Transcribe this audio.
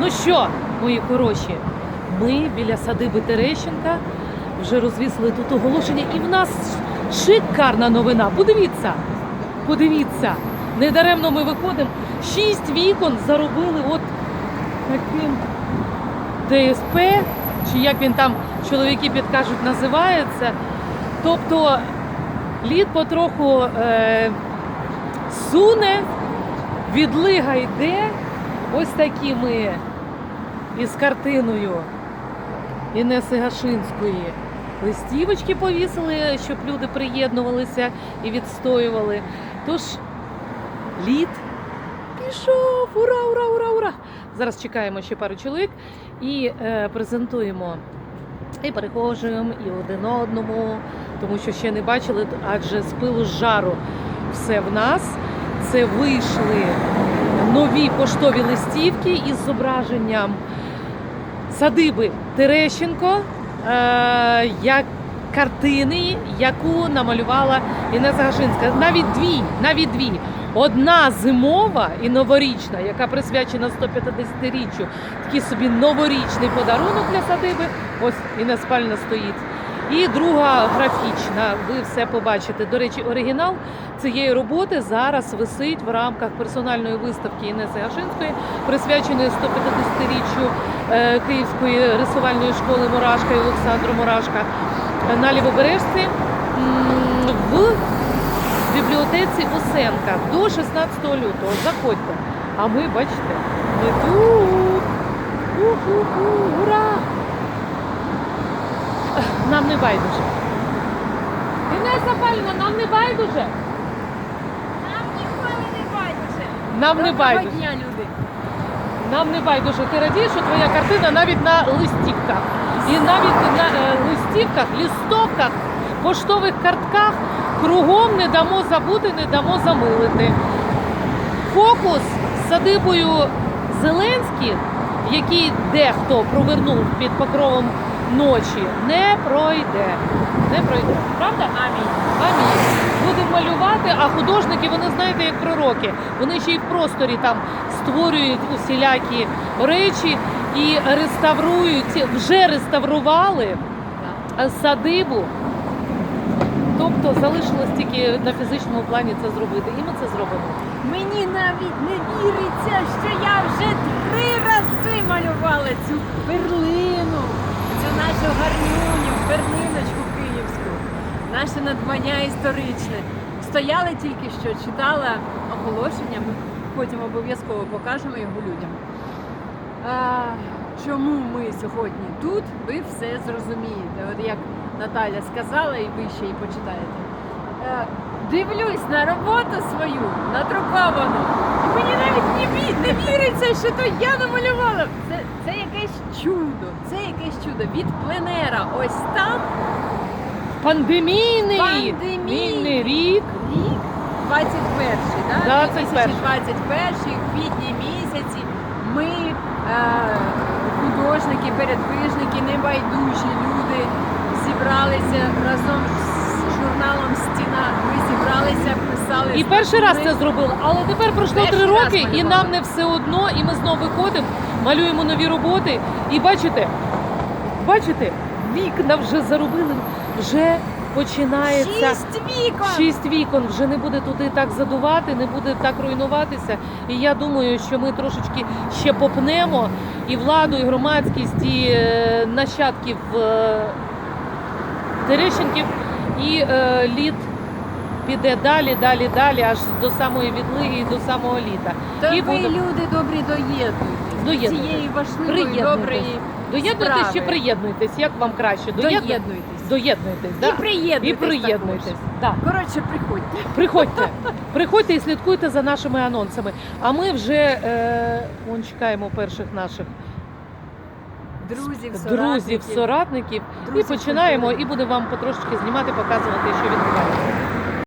Ну що, мої хороші, ми біля садиби Терещенка вже розвісили тут оголошення, і в нас шикарна новина. Подивіться, подивіться. Недаремно ми виходимо. Шість вікон заробили от таким ДСП, чи як він там чоловіки підкажуть, називається. Тобто лід потроху е, суне, відлига йде. Ось такі ми із картиною Інеси Гашинської листівочки повісили, щоб люди приєднувалися і відстоювали. Тож лід пішов! Ура, ура, ура, ура! Зараз чекаємо ще пару чоловік і е, презентуємо і перехожим, і один одному, тому що ще не бачили, адже з пилу з жару все в нас. Це вийшли нові поштові листівки із зображенням садиби Терещенко, е, як картини, яку намалювала Інеса Гашинська. Навіть дві, навіть дві. Одна зимова і новорічна, яка присвячена 150-річчю, такий собі новорічний подарунок для садиби. Ось Інес спальна стоїть. І друга графічна. Ви все побачите. До речі, оригінал цієї роботи зараз висить в рамках персональної виставки Інеси Гашинської, присвяченої 150-річчю е, Київської рисувальної школи Мурашка і Олександру Мурашка е, на Лівобережці в бібліотеці Усенка до 16 лютого. Заходьте. А ми, бачите, ми тут. У-ху-ху, ура! Нам не байдуже. Інеса Павлівна, нам не байдуже. Нам ніколи не байдуже. Нам не Доброго байдуже. дня, люди. Нам не байдуже. Ти радієш, що твоя картина навіть на листівках. І навіть на е, листівках, лістовках, поштових картках кругом не дамо забути, не дамо замилити. Фокус з садибою Зеленських, який дехто провернув під покровом ночі, не пройде. Не пройде. Правда? Амінь. Амінь. Будемо малювати, а художники, вони знаєте, як пророки. Вони ще й в просторі там створюють усілякі речі і реставрують, вже реставрували садибу. Тобто залишилось тільки на фізичному плані це зробити. І ми це зробимо. Мені навіть не віриться, що я вже три рази малювала цю перлину, нашу гарнюню, перлиночку київську, наше надбання історичне. Стояли тільки що, читала оголошення, ми потім обов'язково покажемо його людям. А, чому ми сьогодні тут, ви все зрозумієте. От як Наталя сказала, і ви ще й почитаєте. Е, Дивлюсь на роботу свою, надруковану, не, віриться, що то я намалювала. Це, це якесь чудо, це якесь чудо від пленера. Ось там Пандемійний, Пандемійний. рік. рік 21-й, да? 21-й. 2021 в квітні місяці ми, е, художники, передвижники, небайдужі люди, зібралися разом з журналом Стіна. Ми зібралися, писали І перший раз це зробили. Але тепер пройшло три роки, і нам не все одно, і ми знову виходимо, малюємо нові роботи. І бачите, бачите, вікна вже заробили, вже починається. Шість вікон! Шість вікон вже не буде туди так задувати, не буде так руйнуватися. І я думаю, що ми трошечки ще попнемо і владу, і громадськість, і е, нащадків е, Терещенків, і е, лід піде далі, далі, далі, аж до самої відлиги і до самого літа. То і ви, буде- люди добрі, доєднуйтесь до Доєднуйтесь. цієї важливої, доброї Доєднуйтесь чи приєднуйтесь, як вам краще? Доєднуйтесь. Доєднуйтесь, І приєднуйтесь. і приєднуйтесь. Да. Коротше, приходьте. Приходьте, приходьте і слідкуйте за нашими анонсами. А ми вже е, вон чекаємо перших наших Друзів, друзів, соратників. соратників, і починаємо і будемо вам потрошечки знімати, показувати, що відбувається.